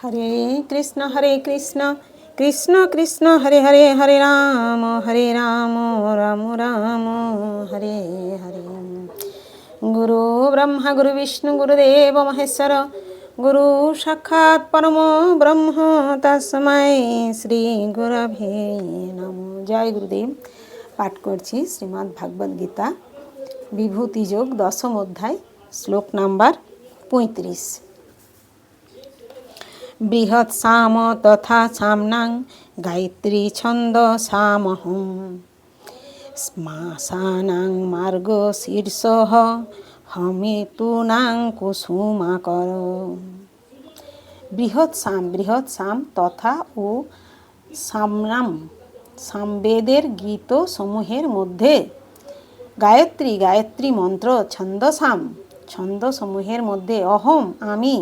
হরে কৃষ্ণ হরে কৃষ্ণ কৃষ্ণ কৃষ্ণ হরে হরে হরে রাম হরে রাম রাম রাম হরে হরে গুরু ব্রহ্মা গুরু বিষ্ণু গুরুদেব মহেশ্বর গুরু সাক্ষাৎ পরম ব্রহ্ম তস্মৈ শ্রী গুরভে নম জয় গুরুদেব পাঠ করছি শ্রীমদ্ ভাগবত গীতা, বিভূতি যোগ, দশম অধ্যায়, শ্লোক নাম্বার পঁয়ত্রিশ। বৃহৎ সাম তথা সামনাং গায়ত্রী ছন্দ সামহম শ্মাসানাং মার্গ শীর্ষ হমেতুনাং কুসুমাকর। বৃহৎ সাম বৃহৎ সাম তথা ও সামনাম সামবেদের গীত সমূহের মধ্যে গায়ত্রী গায়ত্রী মন্ত্র ছন্দসাম ছন্দসমূহের মধ্যে অহম, আমি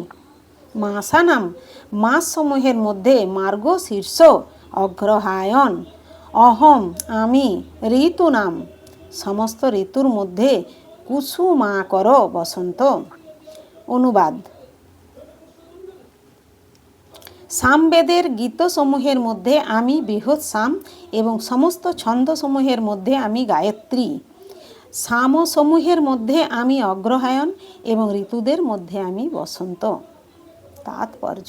মাসানাম, মাসসমূহের মধ্যে মার্গ শীর্ষ, অগ্রহায়ণ। অহম, আমি ঋতু নাম সমস্ত ঋতুর মধ্যে কুসুমাকর বসন্ত। অনুবাদ। সামবেদের গীতসমূহের মধ্যে আমি বৃহৎ সাম এবং সমস্ত ছন্দসমূহের মধ্যে আমি গায়ত্রী। সামসমূহের মধ্যে আমি অগ্রহায়ণ এবং ঋতুদের মধ্যে আমি বসন্ত। তাৎপর্য।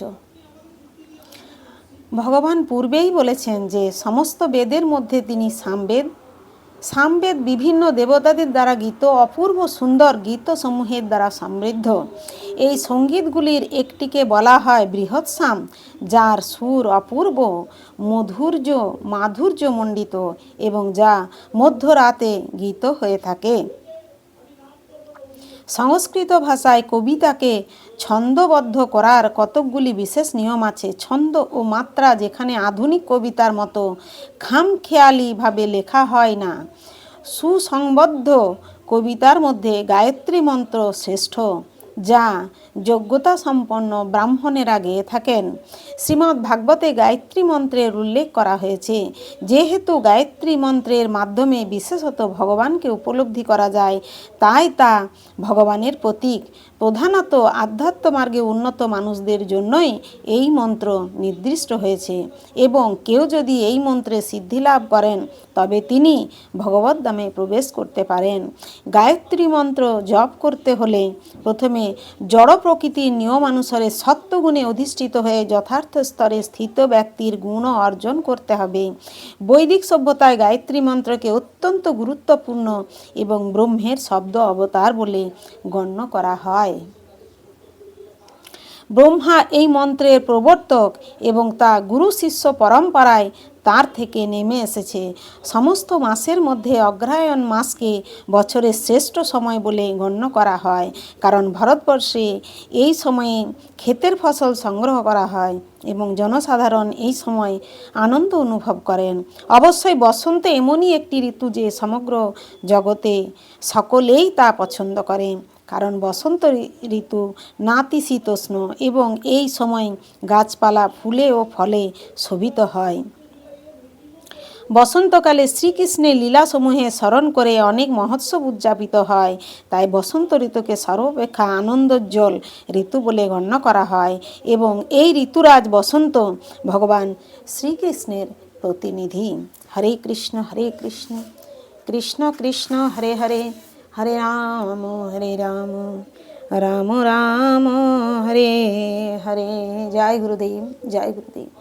ভগবান পূর্বেই বলেছেন যে, সমস্ত বেদের মধ্যে তিনি সামবেদ। সামবেদ বিভিন্ন দেবতাদের দ্বারা গীত, অপূর্ব সুন্দর গীতসমূহের দ্বারা সমৃদ্ধ। এই সঙ্গীতগুলির একটিকে বলা হয় বৃহৎ সাম যার সুর অপূর্ব, মধুর্য, মাধুর্যমণ্ডিত এবং যা মধ্যরাতে গীত হয়ে থাকে। সংস্কৃত ভাষায় কবিতাকে ছন্দবদ্ধ করার কতকগুলি বিশেষ নিয়ম আছে। ছন্দ ও মাত্রা যেখানে আধুনিক কবিতার মতো খামখেয়ালিভাবে লেখা হয় না। সুসংবদ্ধ কবিতার মধ্যে গায়ত্রী মন্ত্র শ্রেষ্ঠ। যা যোগ্যতা সম্পন্ন ব্রাহ্মণেরা গেয়ে থাকেন। শ্রীমদ্ ভাগবতে গায়ত্রী মন্ত্রের উল্লেখ করা হয়েছে, যেহেতু গায়ত্রী মন্ত্রের মাধ্যমে বিশেষত ভগবানকে উপলব্ধি করা যায়, তাই তা ভগবানের প্রতীক। প্রধানত আধ্যাত্ম মার্গে উন্নত মানুষদের জন্যই এই মন্ত্র নির্দিষ্ট হয়েছে এবং কেউ যদি এই মন্ত্রে সিদ্ধি লাভ করেন, তবে তিনি ভগবত দামে প্রবেশ করতে পারেন। গায়ত্রী মন্ত্র জপ করতে হলে প্রথমে জড় প্রকৃতির নিয়মানুসারে সত্যগুণে অধিষ্ঠিত হয়ে যথার্থ স্তরে স্থিত ব্যক্তির গুণ অর্জন করতে হবে। বৈদিক সভ্যতায় গায়ত্রী মন্ত্রকে অত্যন্ত গুরুত্বপূর্ণ এবং ব্রহ্মের শব্দ অবতার বলে গণ্য করা হয়। ব্রহ্মা এই মন্ত্রের প্রবর্তক এবং তা গুরু শিষ্য পরম্পরায় তার থেকে নেমে এসেছে। সমস্ত মাসের মধ্যে অগ্রহায়ণ মাসকে বছরের শ্রেষ্ঠ সময় বলে গণ্য করা হয়, কারণ ভারতবর্ষে এই সময়ে ক্ষেতের ফসল সংগ্রহ করা হয় এবং জনসাধারণ এই সময় আনন্দ অনুভব করেন। অবশ্যই বসন্ত এমনই একটি ঋতু যে সমগ্র জগতে সকলেই তা পছন্দ করে। কারণ বসন্ত ঋতু নাতিশীতোষ্ণ এবং এই সময় গাছপালা ফুলে ও ফলে শোভিত হয়। বসন্তকালে শ্রীকৃষ্ণের লীলাসমূহে স্মরণ করে অনেক মহোৎসব উদযাপিত হয়। তাই বসন্ত ঋতুকে সর্বাপেক্ষা আনন্দোজ্জ্বল ঋতু বলে গণ্য করা হয় এবং এই ঋতুরাজ বসন্ত ভগবান শ্রীকৃষ্ণের প্রতিনিধি। হরে কৃষ্ণ হরে কৃষ্ণ। কৃষ্ণ কৃষ্ণ, হরে হরে। হরে রাম হরে রাম রাম রাম হরে হরে জয় গুরুদেব জয় গুরুদেব